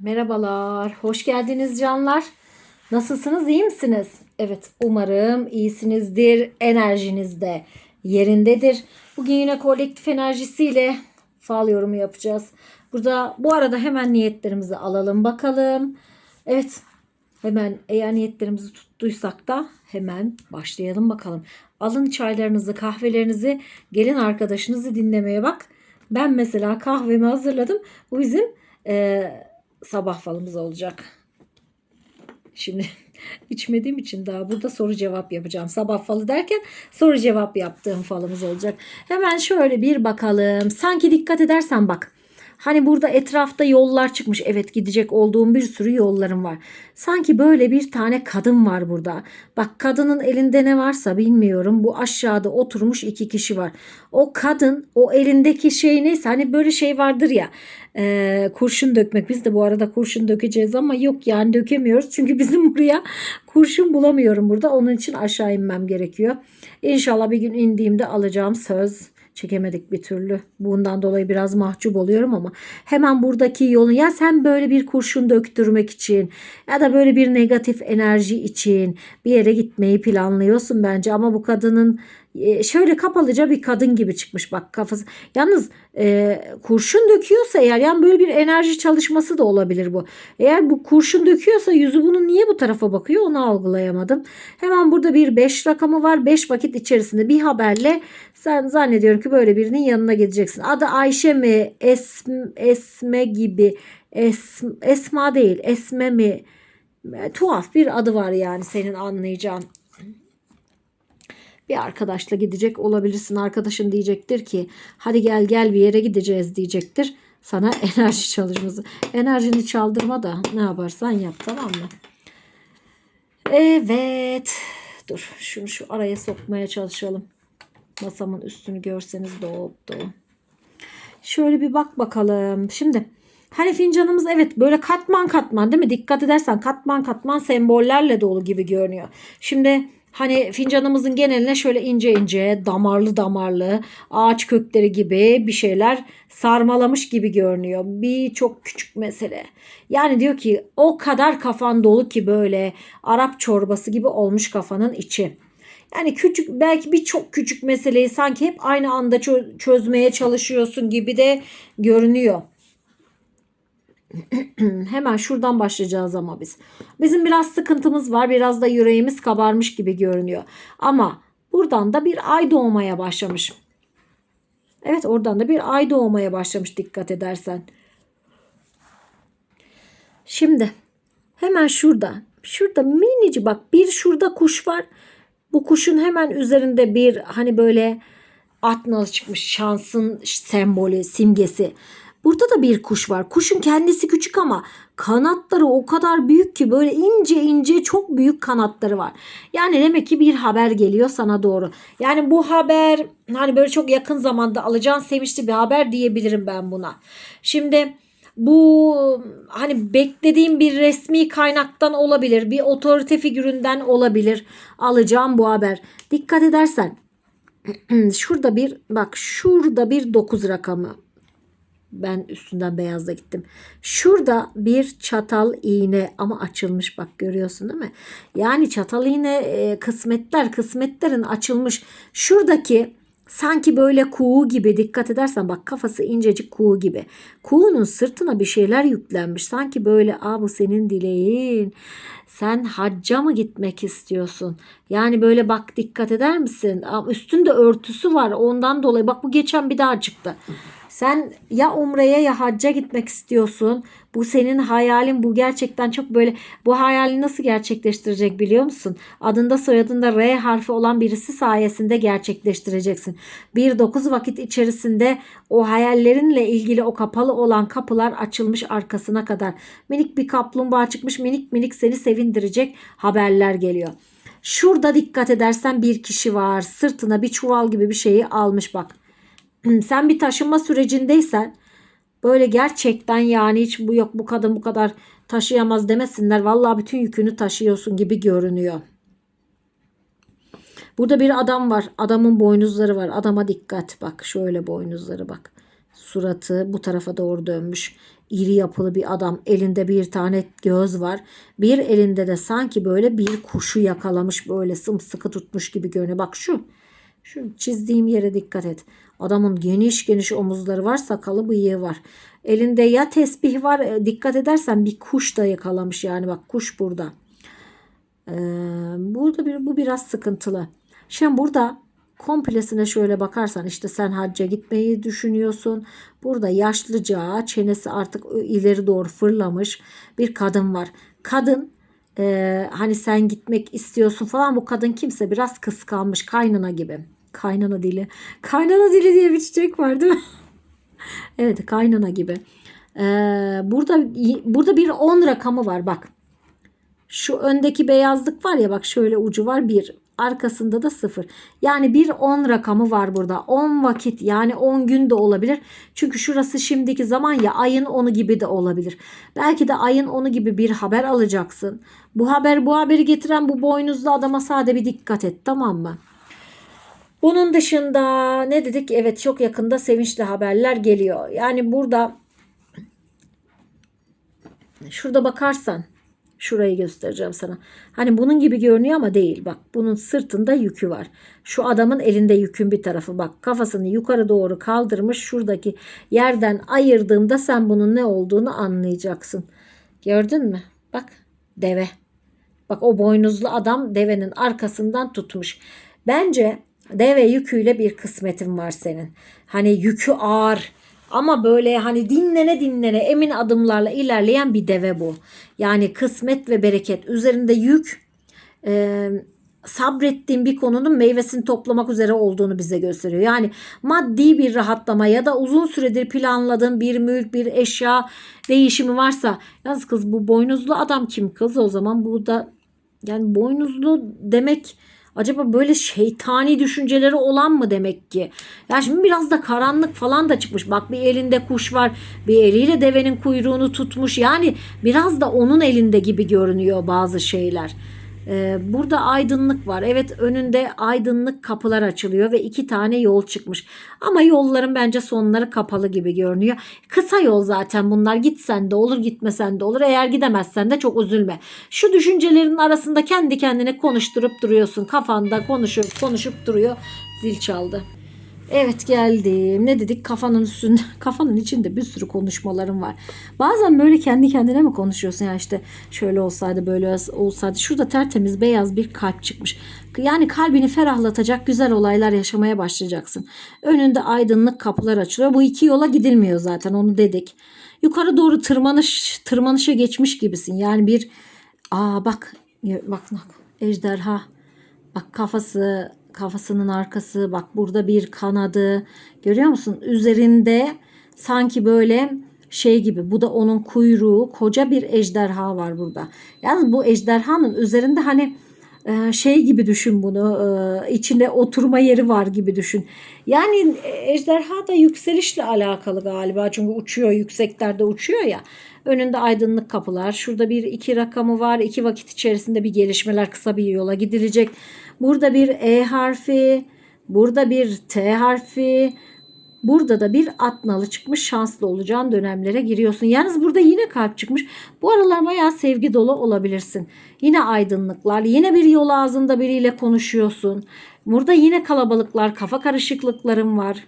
Merhabalar, hoş geldiniz canlar. Nasılsınız, iyi misiniz? Evet, umarım iyisinizdir, enerjiniz de yerindedir. Bugün yine kolektif enerjisiyle fal yorumu yapacağız. Burada bu arada hemen niyetlerimizi alalım bakalım. Evet, hemen eğer niyetlerimizi tuttuysak da hemen başlayalım bakalım. Alın çaylarınızı, kahvelerinizi, gelin arkadaşınızı dinlemeye bak. Ben mesela kahvemi hazırladım. Bu bizim eee sabah falımız olacak. Şimdi içmediğim için daha burada soru cevap yapacağım. Sabah falı derken soru cevap yaptığım falımız olacak. Hemen şöyle bir bakalım. Sanki dikkat edersen bak. Hani burada etrafta yollar çıkmış. Evet gidecek olduğum bir sürü yollarım var. Sanki böyle bir tane kadın var burada. Bak kadının elinde ne varsa bilmiyorum. Bu aşağıda oturmuş iki kişi var. O kadın o elindeki şey neyse hani böyle şey vardır ya e, kurşun dökmek. Biz de bu arada kurşun dökeceğiz ama yok yani dökemiyoruz. Çünkü bizim buraya kurşun bulamıyorum burada. Onun için aşağı inmem gerekiyor. İnşallah bir gün indiğimde alacağım söz çekemedik bir türlü. Bundan dolayı biraz mahcup oluyorum ama hemen buradaki yolu ya sen böyle bir kurşun döktürmek için ya da böyle bir negatif enerji için bir yere gitmeyi planlıyorsun bence ama bu kadının şöyle kapalıca bir kadın gibi çıkmış bak kafası. Yalnız e, kurşun döküyorsa eğer yani böyle bir enerji çalışması da olabilir bu. Eğer bu kurşun döküyorsa yüzü bunun niye bu tarafa bakıyor onu algılayamadım. Hemen burada bir 5 rakamı var. 5 vakit içerisinde bir haberle sen zannediyorum ki böyle birinin yanına gideceksin. Adı Ayşe mi? Esme, Esme gibi. Es, Esma değil. Esme mi? Tuhaf bir adı var yani senin anlayacağın bir arkadaşla gidecek olabilirsin. Arkadaşın diyecektir ki hadi gel gel bir yere gideceğiz diyecektir. Sana enerji çalışması. Enerjini çaldırma da ne yaparsan yap tamam mı? Evet. Dur şunu şu araya sokmaya çalışalım. Masamın üstünü görseniz doğup doğu. Şöyle bir bak bakalım. Şimdi hani fincanımız evet böyle katman katman değil mi? Dikkat edersen katman katman sembollerle dolu gibi görünüyor. Şimdi Hani fincanımızın geneline şöyle ince ince damarlı damarlı ağaç kökleri gibi bir şeyler sarmalamış gibi görünüyor. Bir çok küçük mesele. Yani diyor ki o kadar kafan dolu ki böyle Arap çorbası gibi olmuş kafanın içi. Yani küçük belki bir çok küçük meseleyi sanki hep aynı anda çö- çözmeye çalışıyorsun gibi de görünüyor. Hemen şuradan başlayacağız ama biz. Bizim biraz sıkıntımız var. Biraz da yüreğimiz kabarmış gibi görünüyor. Ama buradan da bir ay doğmaya başlamış. Evet oradan da bir ay doğmaya başlamış dikkat edersen. Şimdi hemen şurada. Şurada minici bak bir şurada kuş var. Bu kuşun hemen üzerinde bir hani böyle at nalı çıkmış şansın sembolü simgesi. Burada da bir kuş var. Kuşun kendisi küçük ama kanatları o kadar büyük ki böyle ince ince çok büyük kanatları var. Yani demek ki bir haber geliyor sana doğru. Yani bu haber hani böyle çok yakın zamanda alacağın sevinçli bir haber diyebilirim ben buna. Şimdi bu hani beklediğim bir resmi kaynaktan olabilir. Bir otorite figüründen olabilir. Alacağım bu haber. Dikkat edersen şurada bir bak şurada bir 9 rakamı ben üstünden beyazla gittim. Şurada bir çatal iğne ama açılmış bak görüyorsun değil mi? Yani çatal iğne e, kısmetler kısmetlerin açılmış. Şuradaki sanki böyle kuğu gibi dikkat edersen bak kafası incecik kuğu gibi. Kuğunun sırtına bir şeyler yüklenmiş. Sanki böyle aa bu senin dileğin. Sen hacca mı gitmek istiyorsun? Yani böyle bak dikkat eder misin? Üstünde örtüsü var ondan dolayı. Bak bu geçen bir daha çıktı. Sen ya umreye ya hacca gitmek istiyorsun. Bu senin hayalin. Bu gerçekten çok böyle bu hayali nasıl gerçekleştirecek biliyor musun? Adında soyadında R harfi olan birisi sayesinde gerçekleştireceksin. Bir dokuz vakit içerisinde o hayallerinle ilgili o kapalı olan kapılar açılmış arkasına kadar. Minik bir kaplumbağa çıkmış minik minik seni sevindirecek haberler geliyor. Şurada dikkat edersen bir kişi var. Sırtına bir çuval gibi bir şeyi almış bak sen bir taşınma sürecindeysen böyle gerçekten yani hiç bu yok bu kadın bu kadar taşıyamaz demesinler. Vallahi bütün yükünü taşıyorsun gibi görünüyor. Burada bir adam var. Adamın boynuzları var. Adama dikkat. Bak şöyle boynuzları bak. Suratı bu tarafa doğru dönmüş. İri yapılı bir adam. Elinde bir tane göz var. Bir elinde de sanki böyle bir kuşu yakalamış böyle sımsıkı tutmuş gibi görünüyor. Bak şu. Şu çizdiğim yere dikkat et. Adamın geniş geniş omuzları var, sakalı bıyığı var. Elinde ya tesbih var, e, dikkat edersen bir kuş da yakalamış yani bak kuş burada. Ee, burada bir bu biraz sıkıntılı. Şimdi burada komplesine şöyle bakarsan işte sen hacca gitmeyi düşünüyorsun. Burada yaşlıca çenesi artık ileri doğru fırlamış bir kadın var. Kadın e, hani sen gitmek istiyorsun falan bu kadın kimse biraz kıskanmış kaynana gibi. Kaynana dili. Kaynana dili diye bir çiçek var değil mi? evet kaynana gibi. Ee, burada burada bir 10 rakamı var bak. Şu öndeki beyazlık var ya bak şöyle ucu var 1. Arkasında da 0. Yani bir 10 rakamı var burada. 10 vakit yani 10 gün de olabilir. Çünkü şurası şimdiki zaman ya ayın 10'u gibi de olabilir. Belki de ayın 10'u gibi bir haber alacaksın. Bu haber bu haberi getiren bu boynuzlu adama sade bir dikkat et tamam mı? Bunun dışında ne dedik? Evet çok yakında sevinçli haberler geliyor. Yani burada şurada bakarsan şurayı göstereceğim sana. Hani bunun gibi görünüyor ama değil. Bak bunun sırtında yükü var. Şu adamın elinde yükün bir tarafı. Bak kafasını yukarı doğru kaldırmış. Şuradaki yerden ayırdığımda sen bunun ne olduğunu anlayacaksın. Gördün mü? Bak deve. Bak o boynuzlu adam devenin arkasından tutmuş. Bence deve yüküyle bir kısmetin var senin. Hani yükü ağır ama böyle hani dinlene dinlene emin adımlarla ilerleyen bir deve bu. Yani kısmet ve bereket üzerinde yük e, sabrettiğin bir konunun meyvesini toplamak üzere olduğunu bize gösteriyor. Yani maddi bir rahatlama ya da uzun süredir planladığın bir mülk, bir eşya değişimi varsa yaz kız bu boynuzlu adam kim kız o zaman bu da yani boynuzlu demek Acaba böyle şeytani düşünceleri olan mı demek ki? Ya şimdi biraz da karanlık falan da çıkmış. Bak bir elinde kuş var. Bir eliyle devenin kuyruğunu tutmuş. Yani biraz da onun elinde gibi görünüyor bazı şeyler. Ee, burada aydınlık var. Evet önünde aydınlık kapılar açılıyor ve iki tane yol çıkmış. Ama yolların bence sonları kapalı gibi görünüyor. Kısa yol zaten bunlar. Gitsen de olur gitmesen de olur. Eğer gidemezsen de çok üzülme. Şu düşüncelerin arasında kendi kendine konuşturup duruyorsun. Kafanda konuşup konuşup duruyor. Zil çaldı. Evet geldim. Ne dedik? Kafanın üstünde, kafanın içinde bir sürü konuşmalarım var. Bazen böyle kendi kendine mi konuşuyorsun? Ya işte şöyle olsaydı böyle olsaydı. Şurada tertemiz beyaz bir kalp çıkmış. Yani kalbini ferahlatacak güzel olaylar yaşamaya başlayacaksın. Önünde aydınlık kapılar açılıyor. Bu iki yola gidilmiyor zaten onu dedik. Yukarı doğru tırmanış tırmanışa geçmiş gibisin. Yani bir aa bak bak bak ejderha bak kafası kafasının arkası bak burada bir kanadı görüyor musun? Üzerinde sanki böyle şey gibi bu da onun kuyruğu koca bir ejderha var burada. Yalnız bu ejderhanın üzerinde hani e, şey gibi düşün bunu e, içinde oturma yeri var gibi düşün. Yani ejderha da yükselişle alakalı galiba çünkü uçuyor yükseklerde uçuyor ya. Önünde aydınlık kapılar. Şurada bir iki rakamı var. İki vakit içerisinde bir gelişmeler kısa bir yola gidilecek. Burada bir E harfi. Burada bir T harfi. Burada da bir at nalı çıkmış şanslı olacağın dönemlere giriyorsun. Yalnız burada yine kalp çıkmış. Bu aralar bayağı sevgi dolu olabilirsin. Yine aydınlıklar, yine bir yol ağzında biriyle konuşuyorsun. Burada yine kalabalıklar, kafa karışıklıkların var.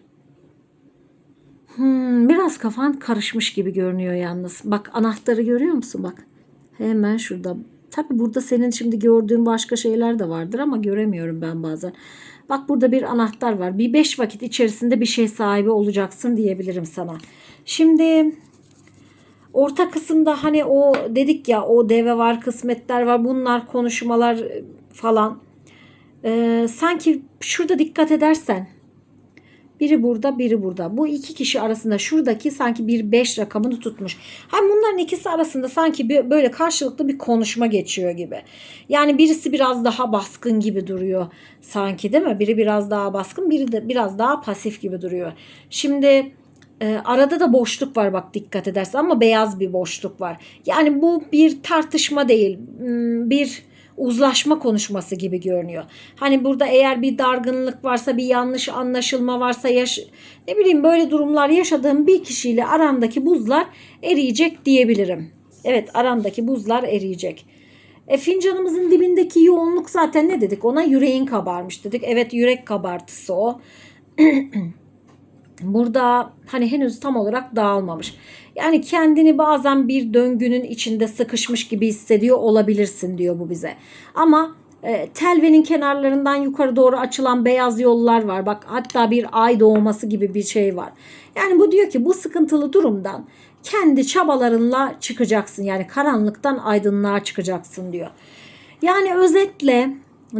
Hmm, biraz kafan karışmış gibi görünüyor yalnız. Bak anahtarı görüyor musun bak. Hemen şurada. Tabi burada senin şimdi gördüğün başka şeyler de vardır ama göremiyorum ben bazen. Bak burada bir anahtar var. Bir beş vakit içerisinde bir şey sahibi olacaksın diyebilirim sana. Şimdi orta kısımda hani o dedik ya o deve var kısmetler var bunlar konuşmalar falan. Ee, sanki şurada dikkat edersen biri burada, biri burada. Bu iki kişi arasında şuradaki sanki bir 5 rakamını tutmuş. Hem bunların ikisi arasında sanki bir, böyle karşılıklı bir konuşma geçiyor gibi. Yani birisi biraz daha baskın gibi duruyor sanki değil mi? Biri biraz daha baskın, biri de biraz daha pasif gibi duruyor. Şimdi e, arada da boşluk var bak dikkat edersen ama beyaz bir boşluk var. Yani bu bir tartışma değil. Hmm, bir uzlaşma konuşması gibi görünüyor. Hani burada eğer bir dargınlık varsa, bir yanlış anlaşılma varsa, yaş ne bileyim böyle durumlar yaşadığım bir kişiyle arandaki buzlar eriyecek diyebilirim. Evet, arandaki buzlar eriyecek. E, fincanımızın dibindeki yoğunluk zaten ne dedik? Ona yüreğin kabarmış dedik. Evet, yürek kabartısı o. Burada hani henüz tam olarak dağılmamış. Yani kendini bazen bir döngünün içinde sıkışmış gibi hissediyor olabilirsin diyor bu bize. Ama e, telvenin kenarlarından yukarı doğru açılan beyaz yollar var. Bak hatta bir ay doğması gibi bir şey var. Yani bu diyor ki bu sıkıntılı durumdan kendi çabalarınla çıkacaksın. Yani karanlıktan aydınlığa çıkacaksın diyor. Yani özetle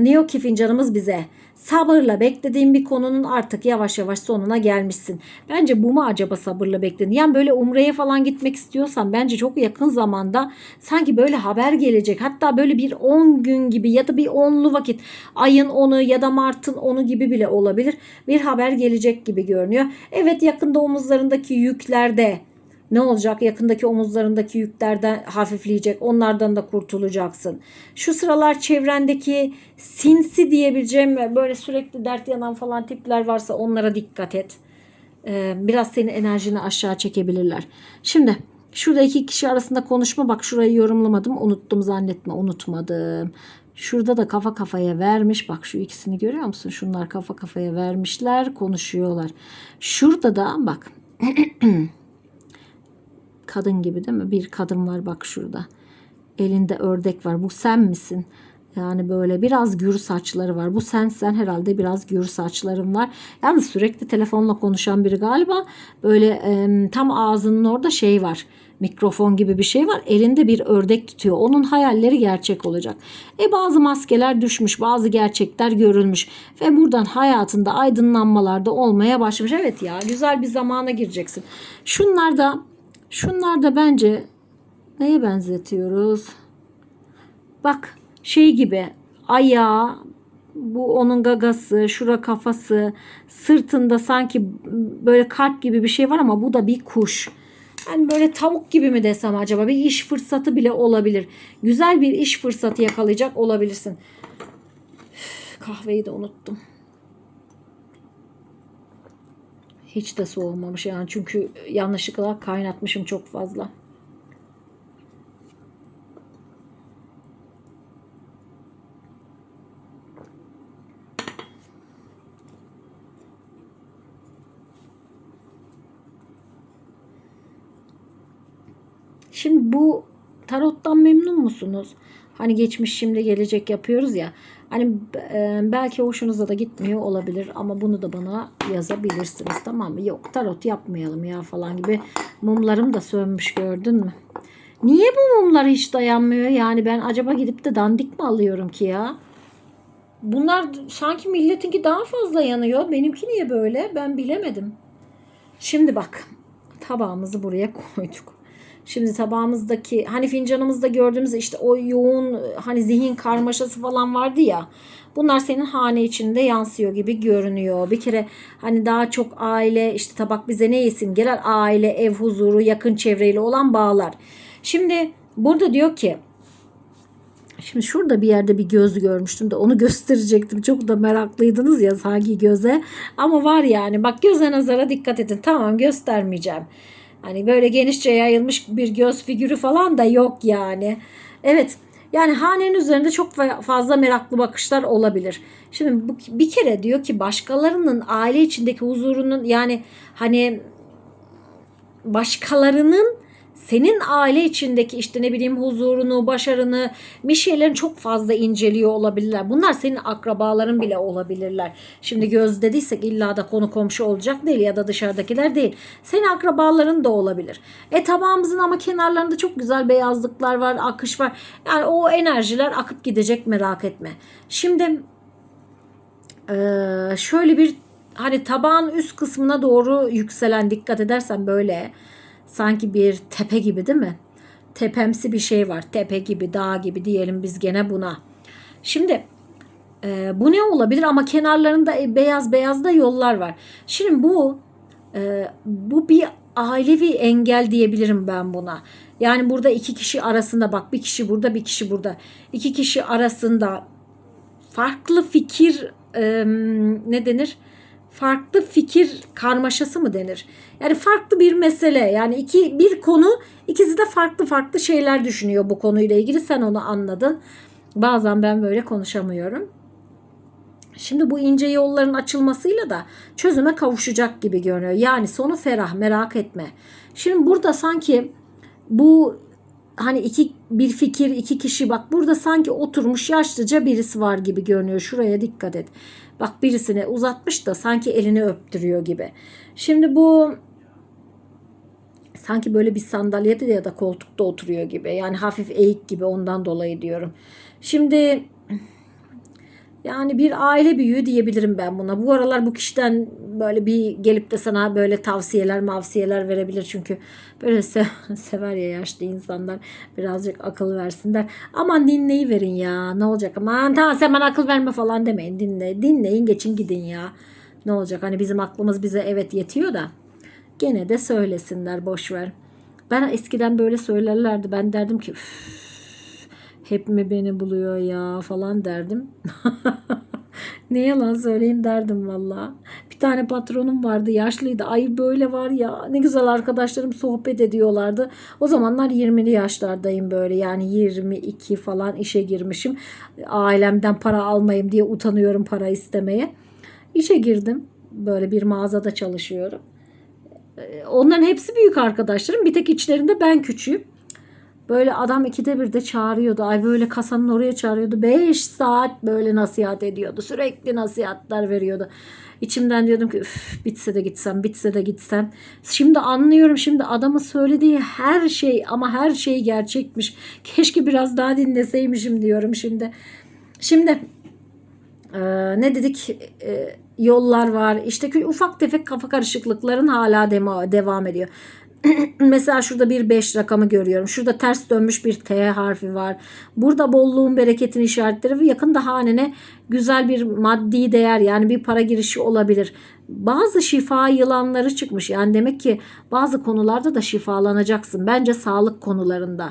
diyor ki fincanımız bize sabırla beklediğin bir konunun artık yavaş yavaş sonuna gelmişsin. Bence bu mu acaba sabırla bekledin? Yani böyle umreye falan gitmek istiyorsan bence çok yakın zamanda sanki böyle haber gelecek. Hatta böyle bir 10 gün gibi ya da bir onlu vakit ayın 10'u ya da Mart'ın 10'u gibi bile olabilir. Bir haber gelecek gibi görünüyor. Evet yakında omuzlarındaki yüklerde ne olacak? Yakındaki omuzlarındaki yüklerden hafifleyecek. Onlardan da kurtulacaksın. Şu sıralar çevrendeki sinsi diyebileceğim böyle sürekli dert yanan falan tipler varsa onlara dikkat et. Ee, biraz senin enerjini aşağı çekebilirler. Şimdi şurada iki kişi arasında konuşma bak şurayı yorumlamadım. Unuttum zannetme unutmadım. Şurada da kafa kafaya vermiş. Bak şu ikisini görüyor musun? Şunlar kafa kafaya vermişler, konuşuyorlar. Şurada da bak kadın gibi değil mi? Bir kadın var bak şurada. Elinde ördek var. Bu sen misin? Yani böyle biraz gür saçları var. Bu sen sen herhalde biraz gür saçların var. Yalnız sürekli telefonla konuşan biri galiba. Böyle e, tam ağzının orada şey var. Mikrofon gibi bir şey var. Elinde bir ördek tutuyor. Onun hayalleri gerçek olacak. E bazı maskeler düşmüş, bazı gerçekler görülmüş ve buradan hayatında aydınlanmalar da olmaya başlamış. Evet ya güzel bir zamana gireceksin. Şunlar da Şunlar da bence neye benzetiyoruz? Bak şey gibi ayağı bu onun gagası, şura kafası, sırtında sanki böyle kalp gibi bir şey var ama bu da bir kuş. Yani böyle tavuk gibi mi desem acaba bir iş fırsatı bile olabilir. Güzel bir iş fırsatı yakalayacak olabilirsin. Üf, kahveyi de unuttum. Hiç de soğumamış yani çünkü yanlışlıkla kaynatmışım çok fazla. Şimdi bu tarottan memnun musunuz? Hani geçmiş şimdi gelecek yapıyoruz ya. Hani e, belki hoşunuza da gitmiyor olabilir ama bunu da bana yazabilirsiniz tamam mı? Yok tarot yapmayalım ya falan gibi mumlarım da sönmüş gördün mü? Niye bu mumlar hiç dayanmıyor? Yani ben acaba gidip de dandik mi alıyorum ki ya? Bunlar sanki milletinki daha fazla yanıyor. Benimki niye böyle? Ben bilemedim. Şimdi bak tabağımızı buraya koyduk. Şimdi tabağımızdaki hani fincanımızda gördüğümüz işte o yoğun hani zihin karmaşası falan vardı ya. Bunlar senin hane içinde yansıyor gibi görünüyor. Bir kere hani daha çok aile işte tabak bize ne yesin gelir aile, ev huzuru, yakın çevreyle olan bağlar. Şimdi burada diyor ki Şimdi şurada bir yerde bir göz görmüştüm de onu gösterecektim. Çok da meraklıydınız ya sanki göze. Ama var yani bak göze nazara dikkat edin. Tamam göstermeyeceğim. Hani böyle genişçe yayılmış bir göz figürü falan da yok yani. Evet yani hanenin üzerinde çok fazla meraklı bakışlar olabilir. Şimdi bir kere diyor ki başkalarının aile içindeki huzurunun yani hani başkalarının senin aile içindeki işte ne bileyim huzurunu, başarını, bir şeylerin çok fazla inceliyor olabilirler. Bunlar senin akrabaların bile olabilirler. Şimdi göz dediysek illa da konu komşu olacak değil ya da dışarıdakiler değil. Senin akrabaların da olabilir. E tabağımızın ama kenarlarında çok güzel beyazlıklar var, akış var. Yani o enerjiler akıp gidecek merak etme. Şimdi şöyle bir hani tabağın üst kısmına doğru yükselen dikkat edersen böyle sanki bir tepe gibi değil mi? Tepemsi bir şey var. Tepe gibi, dağ gibi diyelim biz gene buna. Şimdi e, bu ne olabilir ama kenarlarında beyaz beyaz da yollar var. Şimdi bu e, bu bir ailevi engel diyebilirim ben buna. Yani burada iki kişi arasında bak bir kişi burada bir kişi burada. İki kişi arasında farklı fikir e, ne denir? Farklı fikir karmaşası mı denir? Yani farklı bir mesele. Yani iki bir konu ikisi de farklı farklı şeyler düşünüyor bu konuyla ilgili. Sen onu anladın. Bazen ben böyle konuşamıyorum. Şimdi bu ince yolların açılmasıyla da çözüme kavuşacak gibi görünüyor. Yani sonu ferah merak etme. Şimdi burada sanki bu hani iki bir fikir iki kişi bak burada sanki oturmuş yaşlıca birisi var gibi görünüyor. Şuraya dikkat et. Bak birisine uzatmış da sanki elini öptürüyor gibi. Şimdi bu sanki böyle bir sandalyede ya da koltukta oturuyor gibi. Yani hafif eğik gibi ondan dolayı diyorum. Şimdi yani bir aile büyüğü diyebilirim ben buna. Bu aralar bu kişiden böyle bir gelip de sana böyle tavsiyeler mavsiyeler verebilir. Çünkü böyle se- sever ya yaşlı insanlar birazcık akıl versinler. Aman dinleyi verin ya ne olacak aman tamam sen bana akıl verme falan demeyin dinle. Dinleyin geçin gidin ya. Ne olacak hani bizim aklımız bize evet yetiyor da gene de söylesinler boş ver. Ben eskiden böyle söylerlerdi. Ben derdim ki "Üf, hep mi beni buluyor ya falan derdim. ne yalan söyleyeyim derdim valla. Bir tane patronum vardı yaşlıydı. Ay böyle var ya ne güzel arkadaşlarım sohbet ediyorlardı. O zamanlar 20'li yaşlardayım böyle yani 22 falan işe girmişim. Ailemden para almayayım diye utanıyorum para istemeye. İşe girdim. Böyle bir mağazada çalışıyorum. Onların hepsi büyük arkadaşlarım. Bir tek içlerinde ben küçüğüm. Böyle adam ikide bir de çağırıyordu. Ay böyle kasanın oraya çağırıyordu. 5 saat böyle nasihat ediyordu. Sürekli nasihatler veriyordu. İçimden diyordum ki "Üf, bitse de gitsem, bitse de gitsem. Şimdi anlıyorum şimdi adamın söylediği her şey ama her şey gerçekmiş. Keşke biraz daha dinleseymişim diyorum şimdi. Şimdi ee, ne dedik Ee, yollar var işte ufak tefek kafa karışıklıkların hala dema- devam ediyor. Mesela şurada bir 5 rakamı görüyorum. Şurada ters dönmüş bir T harfi var. Burada bolluğun bereketin işaretleri ve yakında hanene güzel bir maddi değer yani bir para girişi olabilir. Bazı şifa yılanları çıkmış. Yani demek ki bazı konularda da şifalanacaksın. Bence sağlık konularında.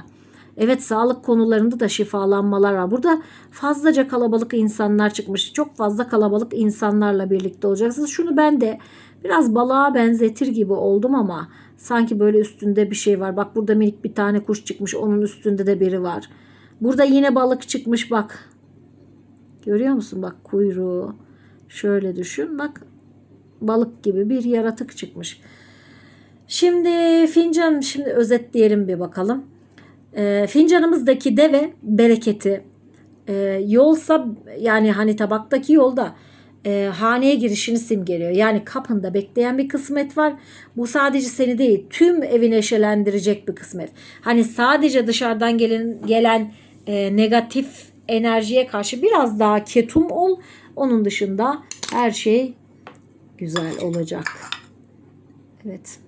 Evet sağlık konularında da şifalanmalar var. Burada fazlaca kalabalık insanlar çıkmış. Çok fazla kalabalık insanlarla birlikte olacaksınız. Şunu ben de biraz balığa benzetir gibi oldum ama sanki böyle üstünde bir şey var. Bak burada minik bir tane kuş çıkmış. Onun üstünde de biri var. Burada yine balık çıkmış bak. Görüyor musun bak kuyruğu. Şöyle düşün bak balık gibi bir yaratık çıkmış. Şimdi fincan şimdi özetleyelim bir bakalım. E, fincanımızdaki deve bereketi. E, yolsa yani hani tabaktaki yolda e, haneye girişini simgeliyor. Yani kapında bekleyen bir kısmet var. Bu sadece seni değil tüm evi neşelendirecek bir kısmet. Hani sadece dışarıdan gelen gelen e, negatif enerjiye karşı biraz daha ketum ol. Onun dışında her şey güzel olacak. Evet.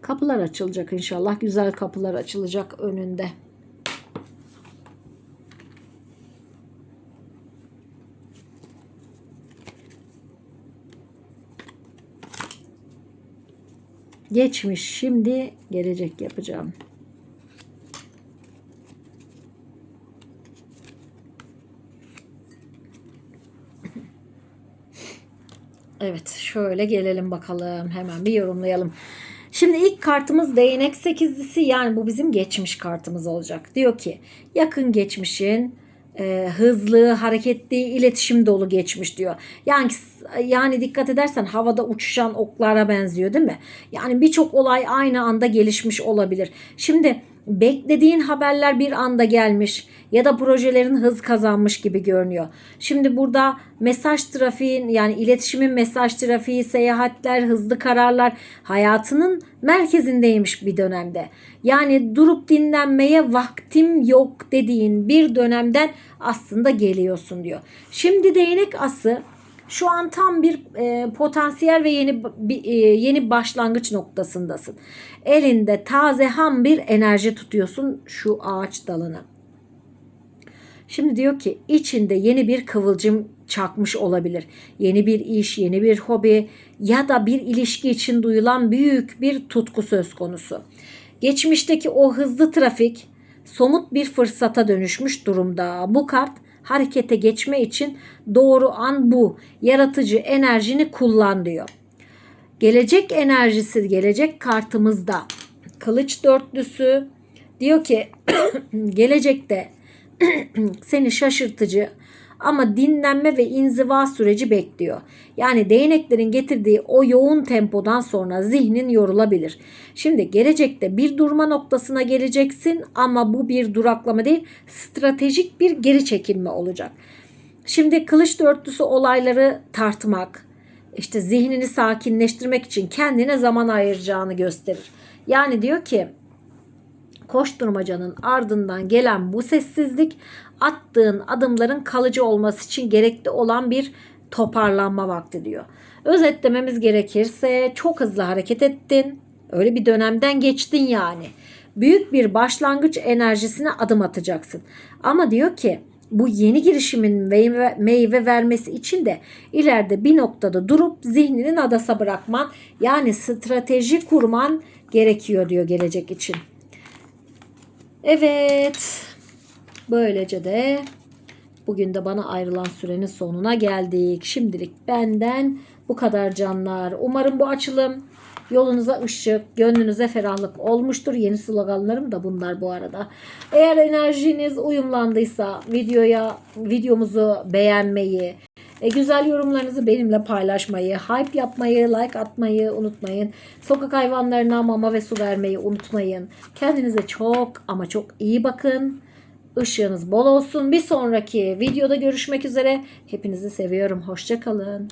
Kapılar açılacak inşallah. Güzel kapılar açılacak önünde. Geçmiş, şimdi gelecek yapacağım. Evet, şöyle gelelim bakalım. Hemen bir yorumlayalım. Şimdi ilk kartımız değnek sekizlisi yani bu bizim geçmiş kartımız olacak. Diyor ki yakın geçmişin e, hızlı, hareketli, iletişim dolu geçmiş diyor. Yani yani dikkat edersen havada uçuşan oklara benziyor değil mi? Yani birçok olay aynı anda gelişmiş olabilir. Şimdi beklediğin haberler bir anda gelmiş ya da projelerin hız kazanmış gibi görünüyor. Şimdi burada mesaj trafiğin yani iletişimin mesaj trafiği, seyahatler, hızlı kararlar hayatının merkezindeymiş bir dönemde. Yani durup dinlenmeye vaktim yok dediğin bir dönemden aslında geliyorsun diyor. Şimdi değnek ası şu an tam bir e, potansiyel ve yeni bir, e, yeni başlangıç noktasındasın. Elinde taze ham bir enerji tutuyorsun şu ağaç dalını. Şimdi diyor ki içinde yeni bir kıvılcım çakmış olabilir. Yeni bir iş, yeni bir hobi ya da bir ilişki için duyulan büyük bir tutku söz konusu. Geçmişteki o hızlı trafik somut bir fırsata dönüşmüş durumda. Bu kart harekete geçme için doğru an bu. Yaratıcı enerjini kullan diyor. Gelecek enerjisi gelecek kartımızda. Kılıç dörtlüsü diyor ki gelecekte seni şaşırtıcı ama dinlenme ve inziva süreci bekliyor. Yani değneklerin getirdiği o yoğun tempodan sonra zihnin yorulabilir. Şimdi gelecekte bir durma noktasına geleceksin ama bu bir duraklama değil, stratejik bir geri çekilme olacak. Şimdi kılıç dörtlüsü olayları tartmak, işte zihnini sakinleştirmek için kendine zaman ayıracağını gösterir. Yani diyor ki koşturmacanın ardından gelen bu sessizlik attığın adımların kalıcı olması için gerekli olan bir toparlanma vakti diyor. Özetlememiz gerekirse çok hızlı hareket ettin. Öyle bir dönemden geçtin yani. Büyük bir başlangıç enerjisine adım atacaksın. Ama diyor ki bu yeni girişimin meyve, meyve vermesi için de ileride bir noktada durup zihninin adasa bırakman yani strateji kurman gerekiyor diyor gelecek için. Evet. Böylece de bugün de bana ayrılan sürenin sonuna geldik. Şimdilik benden bu kadar canlar. Umarım bu açılım yolunuza ışık, gönlünüze ferahlık olmuştur. Yeni sloganlarım da bunlar bu arada. Eğer enerjiniz uyumlandıysa videoya videomuzu beğenmeyi, e, güzel yorumlarınızı benimle paylaşmayı, hype yapmayı, like atmayı unutmayın. Sokak hayvanlarına mama ve su vermeyi unutmayın. Kendinize çok ama çok iyi bakın. Işığınız bol olsun. Bir sonraki videoda görüşmek üzere. Hepinizi seviyorum. Hoşçakalın.